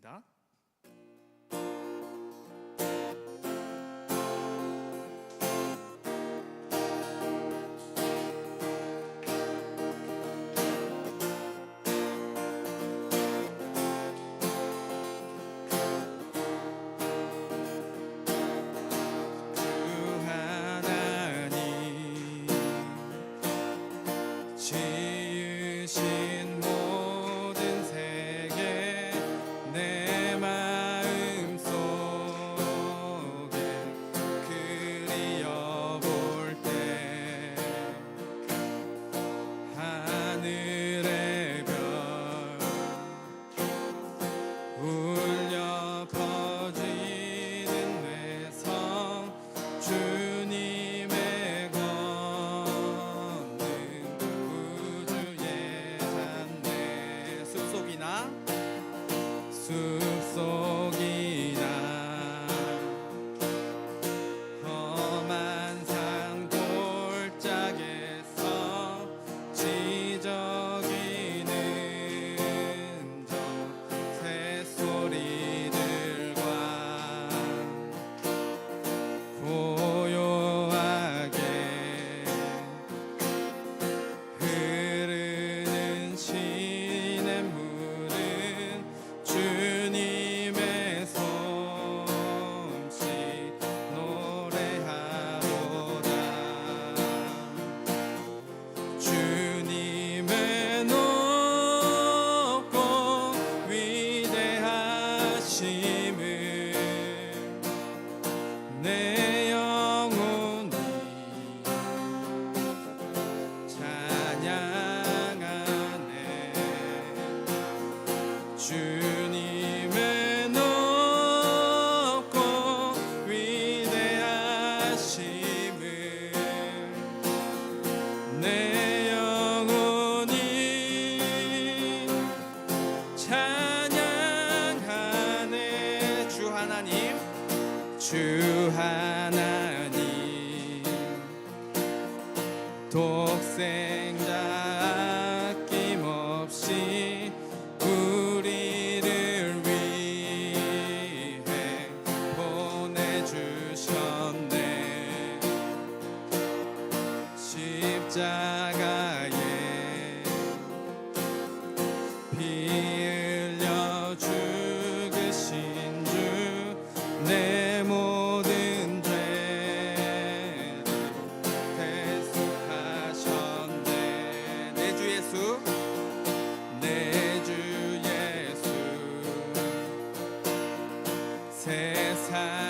하겠습니다. 주하 세상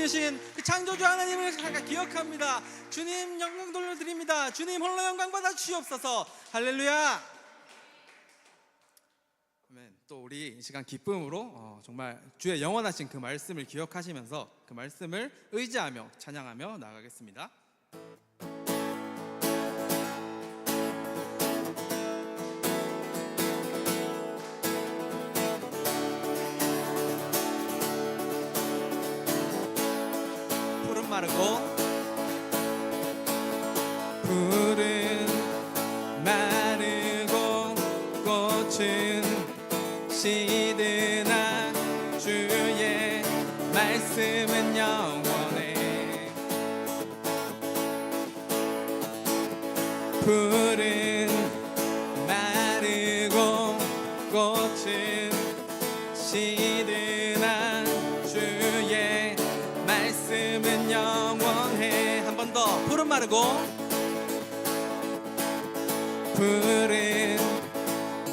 계신 그 창조주 하나님을 기억합니다. 주님 영광 돌려드립니다. 주님 홀로 영광 받아 주시옵소서. 할렐루야. 또 우리 이 시간 기쁨으로 어, 정말 주의 영원하신 그 말씀을 기억하시면서 그 말씀을 의지하며 찬양하며 나가겠습니다. 푸른 마르고 푸른 마르고 꽃은 시드나 주의 말씀은 영원해. 푸른 마르고 푸른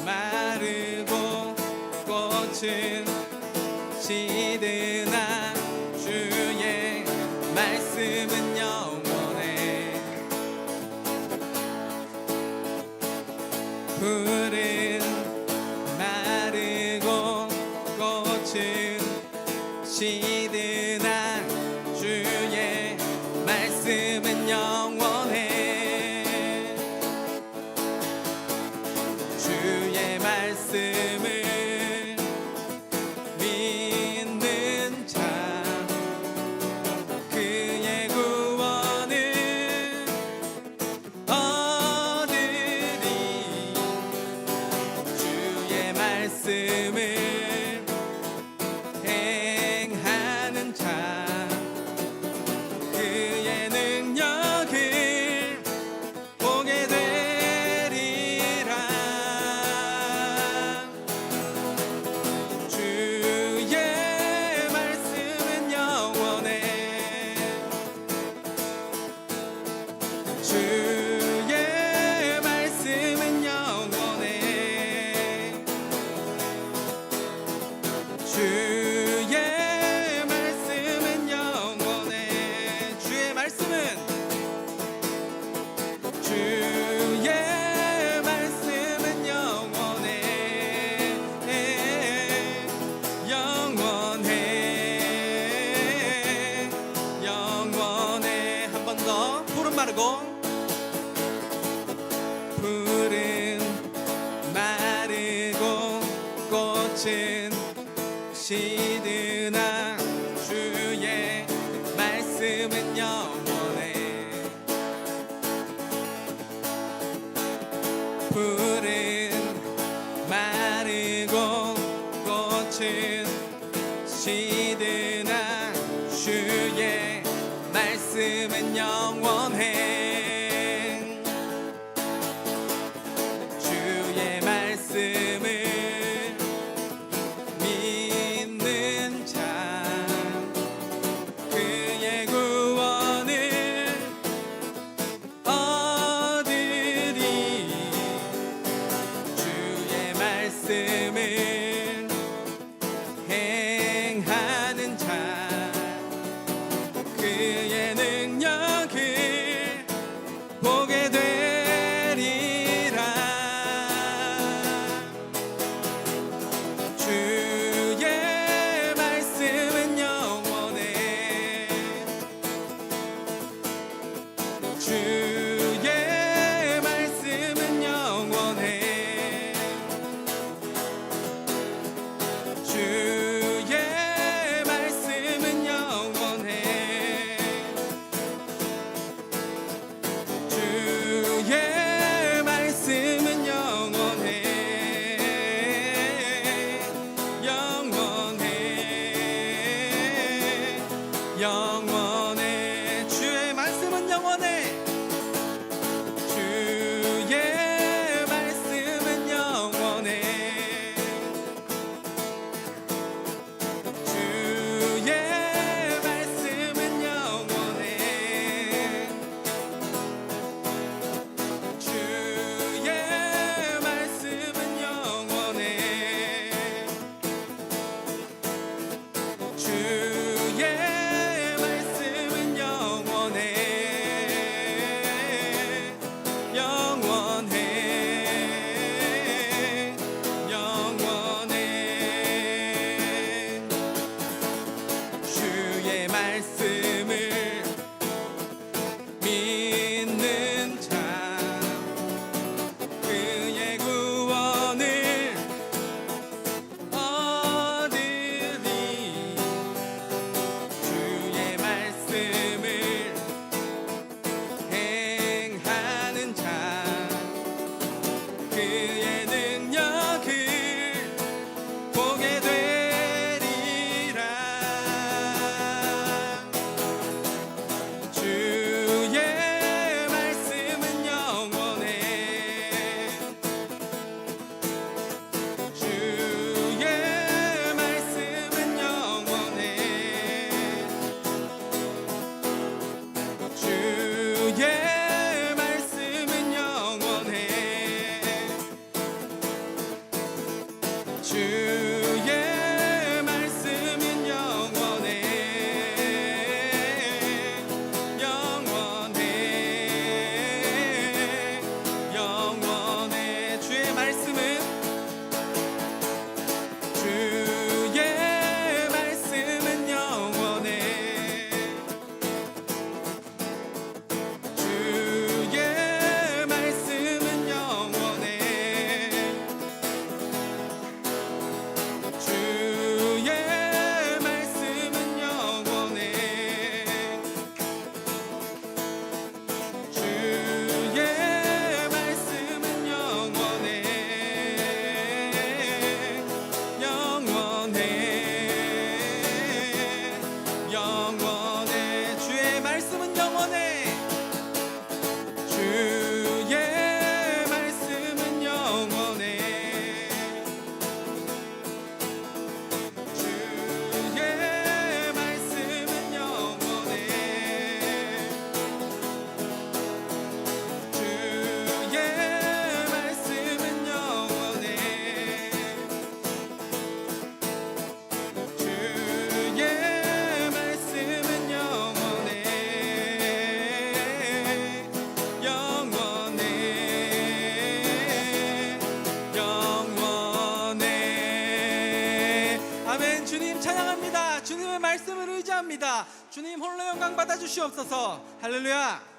마르고 꽃은 시드나 주의 말씀은 영원해. 푸른 마르고 꽃은 시드나 꽃은 시드나 주님 홀로 영광 받아 주시옵소서. 할렐루야.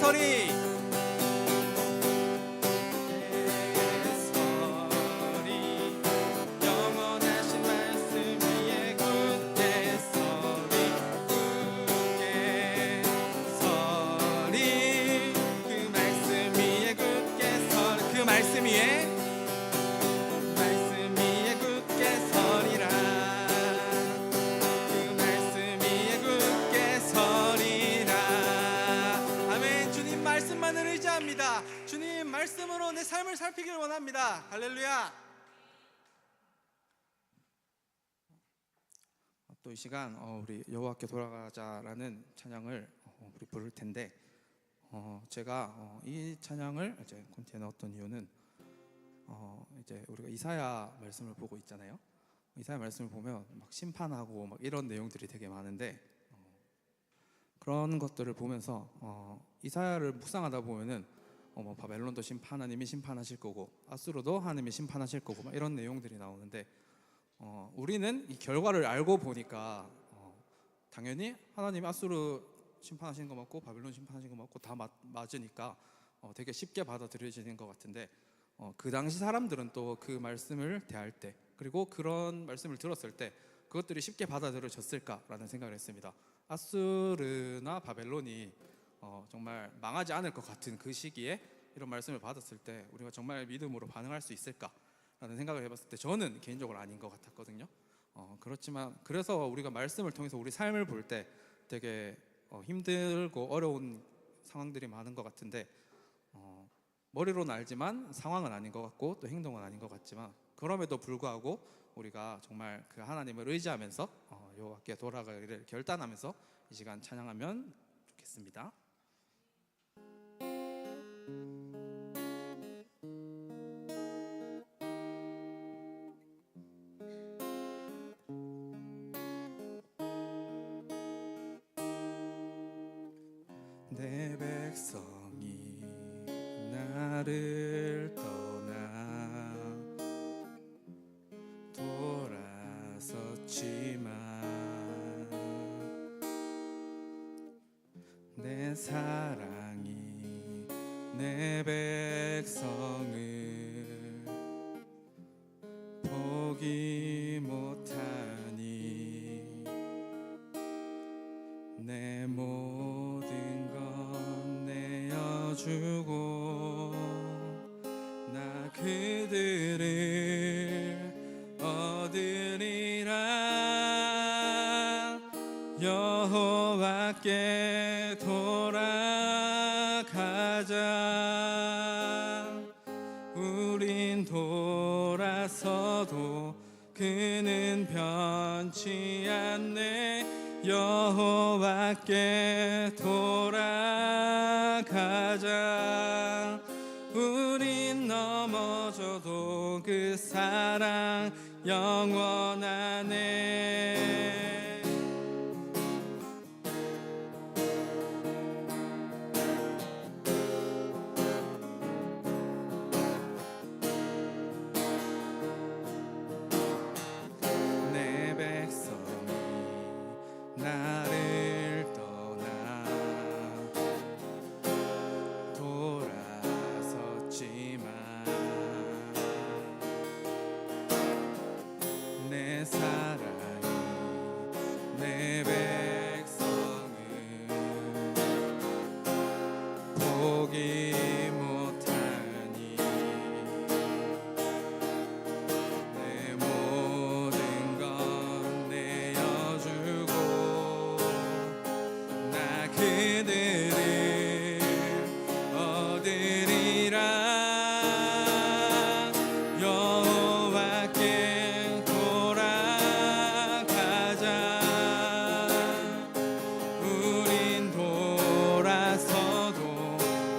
소리. 원합니다. 할렐루야. 또 이 시간 어, 우리 여호와께 돌아가자라는 찬양을 어, 우리 부를 텐데 어, 제가 어, 이 찬양을 이제 콘티에 넣었던 이유는 어, 이제 우리가 이사야 말씀을 보고 있잖아요. 이사야 말씀을 보면 막 심판하고 막 이런 내용들이 되게 많은데 어, 그런 것들을 보면서 어, 이사야를 묵상하다 보면은 어, 뭐 바벨론도 심판 하나님이 심판하실 거고 아수르도 하나님이 심판하실 거고 막 이런 내용들이 나오는데 어, 우리는 이 결과를 알고 보니까 어, 당연히 하나님이 아수르 심판하시는 거 맞고 바벨론 심판하시는 거 맞고 다 맞, 맞으니까 어, 되게 쉽게 받아들여지는 것 같은데 어, 그 당시 사람들은 또 그 말씀을 대할 때 그리고 그런 말씀을 들었을 때 그것들이 쉽게 받아들여졌을까라는 생각을 했습니다. 아수르나 바벨론이 어, 정말 망하지 않을 것 같은 그 시기에 이런 말씀을 받았을 때 우리가 정말 믿음으로 반응할 수 있을까라는 생각을 해봤을 때 저는 개인적으로 아닌 것 같았거든요. 어, 그렇지만 그래서 우리가 말씀을 통해서 우리 삶을 볼 때 되게 어, 힘들고 어려운 상황들이 많은 것 같은데 어, 머리로는 알지만 상황은 아닌 것 같고 또 행동은 아닌 것 같지만 그럼에도 불구하고 우리가 정말 그 하나님을 의지하면서 어, 여호와께 돌아가기를 결단하면서 이 시간 찬양하면 좋겠습니다. Mm-hmm. 돌아가자 우린 돌아서도 그는 변치 않네. 여호와께 돌아가자. 우린 넘어져도 그 사랑 영원하네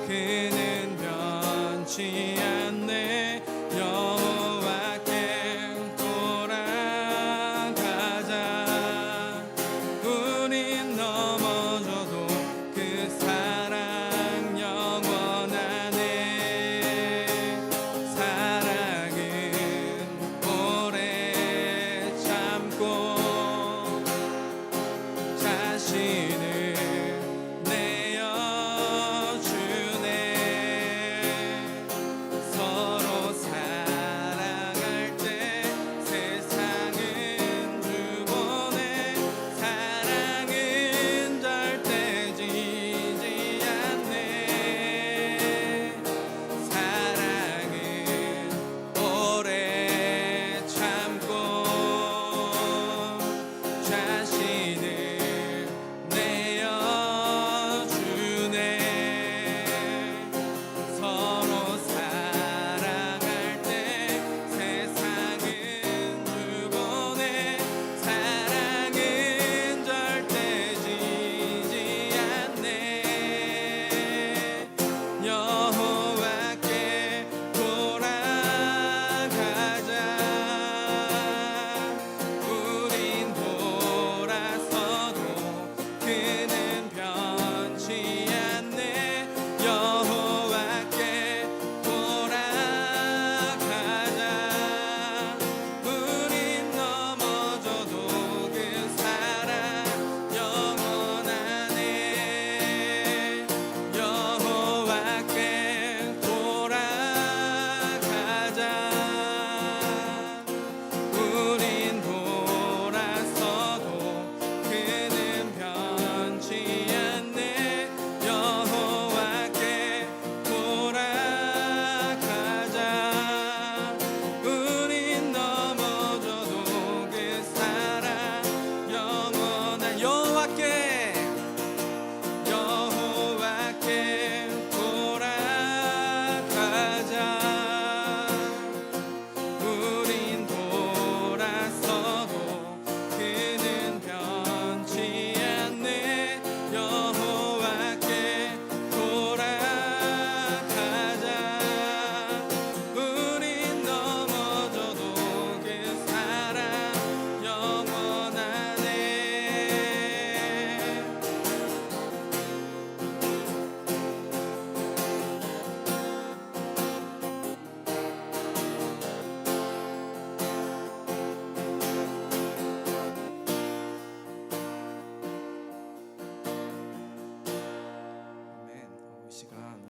그는 변치 않아